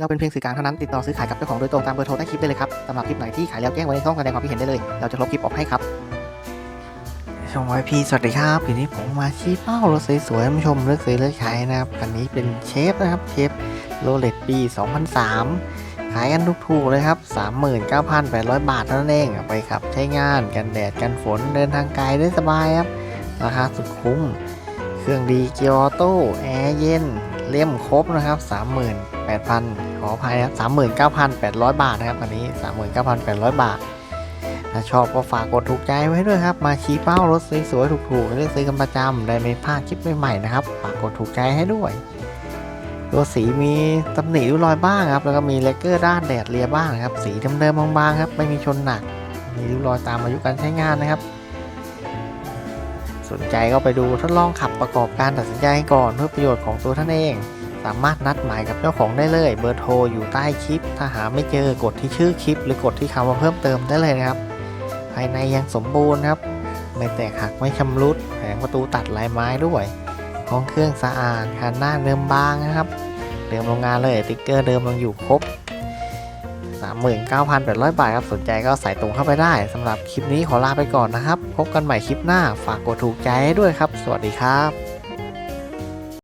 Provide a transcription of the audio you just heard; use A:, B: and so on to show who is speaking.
A: เราเป็นเพียงสื่อกลางเท่านั้นติดต่อซื้อขายกับเจ้าของโดยตรงตามเบอร์โทรใต้คลิปได้เลยครับสำหรับคลิปไหนที่ขายแล้วแจ้งไว้ในช่องแสดงความคิดเห็นได้เลย เราจะลบคลิปออกให้ครับชมไว้พี่สวัสดีครับทีนี้ผมมาชี้เป้ารถสวยๆท่านผู้ชมเลือกซื้อเลือกขายนะครับคันนี้เป็นเชฟนะครับเชฟโรเลตปี 2003 ขายกันถูกๆเลยครับ 39,800 บาทเท่านั้นเองไปขับใช้งานกันแดดกันฝนเดินทางไกลได้สบายครับราคาสุดคุ้ม เครื่องดีเกียร์ออโต้แอร์เย็นเล่มครบนะครับ 38,000 ขออภัยนะครับ39,800บาทนะครับอันนี้39,800บาท ถ้าชอบก็ฝากกดถูกใจไว้ด้วยครับ มาชี้เป้ารถสวยๆถูกๆเลือกซื้อกันประจำได้ไม่พลาดคลิปใหม่ๆนะครับ ฝากกดถูกใจให้ด้วยตัวสีมีตำหนิริ้วรอยบ้างครับ แล้วก็มีเลกเกอร์ด้านแดดเลียบ้างครับ สีเดิมๆบางๆครับ ไม่มีชนหนัก มีริ้วรอยตามอายุการใช้งานนะครับ สนใจก็ไปดูทดลองขับประกอบการตัดสินใจก่อนเพื่อประโยชน์ของตัวท่านเอง สามารถนัดหมายกับเจ้าของได้เลย เบอร์โทรอยู่ใต้คลิป ถ้าหาไม่เจอกดที่ชื่อคลิป หรือกดที่คำว่าเพิ่มเติมได้เลยนะครับ ภายในยังสมบูรณ์ครับ ไม่แตกหักไม่ชำรุดแผงประตูตัดลายไม้ด้วยห้องเครื่องสะอาดคันหน้าเดิมบางนะครับ เดิมโรงงานเลยติ๊กเกอร์เดิมยังอยู่ครบ39,800 บาทครับ สนใจก็ใส่ตรงเข้าไปได้สำหรับคลิปนี้ขอลาไปก่อนนะครับ พบกันใหม่คลิปหน้า ฝากกดถูกใจด้วยครับ สวัสดีครับ